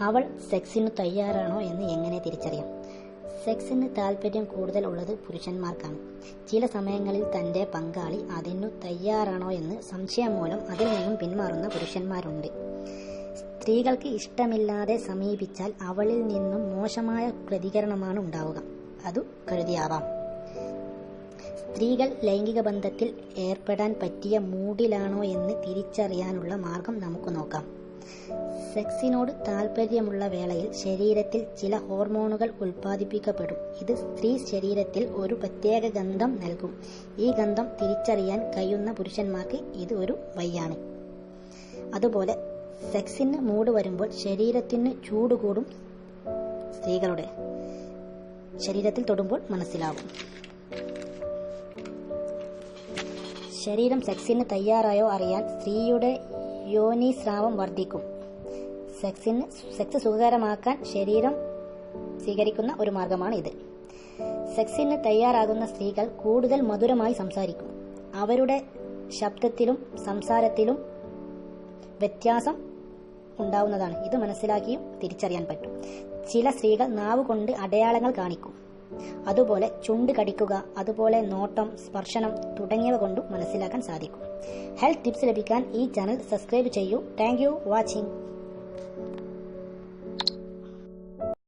അവൾ സെക്സിന് തയ്യാറാണോ എന്ന് എങ്ങനെ തിരിച്ചറിയാം? സെക്സിന് താല്പര്യം കൂടുതൽ ഉള്ളത് പുരുഷന്മാർക്കാണ്. ചില സമയങ്ങളിൽ തന്റെ പങ്കാളി അതിനു തയ്യാറാണോ എന്ന് സംശയം മൂലം അതിൽ നിന്നും പിന്മാറുന്ന പുരുഷന്മാരുണ്ട്. സ്ത്രീകൾക്ക് ഇഷ്ടമില്ലാതെ സമീപിച്ചാൽ അവളിൽ നിന്നും മോശമായ പ്രതികരണമാണ് ഉണ്ടാവുക. അതു കരുതിയാവാം. സ്ത്രീകൾ ലൈംഗിക ബന്ധത്തിൽ ഏർപ്പെടാൻ പറ്റിയ മൂഡിലാണോ എന്ന് തിരിച്ചറിയാനുള്ള മാർഗം നമുക്ക് നോക്കാം. സെക്സിനോട് താല്പര്യമുള്ള വേളയിൽ ശരീരത്തിൽ ചില ഹോർമോണുകൾ ഉൽപ്പാദിപ്പിക്കപ്പെടും. ഇത് സ്ത്രീ ശരീരത്തിൽ ഒരു പ്രത്യേക ഗന്ധം നൽകും. ഈ ഗന്ധം തിരിച്ചറിയാൻ കഴിയുന്ന പുരുഷന്മാർക്ക് ഇത് ഒരു വയ്യാണ് അതുപോലെ സെക്സിന് മൂട് വരുമ്പോൾ ശരീരത്തിന് ചൂട് കൂടും സ്ത്രീകളുടെ. ശരീരത്തിൽ തൊടുമ്പോൾ മനസ്സിലാവും ശരീരം സെക്സിന് തയ്യാറായോ അറിയാൻ സ്ത്രീയുടെ യോനി സ്രാവം വർദ്ധിക്കും. സെക്സിന് സെക്സ് സുഖകരമാക്കാൻ ശരീരം സ്വീകരിക്കുന്ന ഒരു മാർഗമാണ് ഇത് സെക്സിന് തയ്യാറാകുന്ന സ്ത്രീകൾ കൂടുതൽ മധുരമായി സംസാരിക്കും. അവരുടെ ശബ്ദത്തിലും സംസാരത്തിലും വ്യത്യാസം ഉണ്ടാവുന്നതാണ്. ഇത് മനസ്സിലാക്കിയും തിരിച്ചറിയാൻ പറ്റും. ചില സ്ത്രീകൾ നാവ് കൊണ്ട് അടയാളങ്ങൾ കാണിക്കും. അതുപോലെ ചുണ്ട് കടിക്കുക അതുപോലെ നോട്ടം സ്പർശനം തുടങ്ങിയവ കൊണ്ടും മനസ്സിലാക്കാൻ സാധിക്കും. ഹെൽത്ത് ടിപ്സ് ലഭിക്കാൻ ഈ ചാനൽ സബ്സ്ക്രൈബ് ചെയ്യൂ. Thank you watching.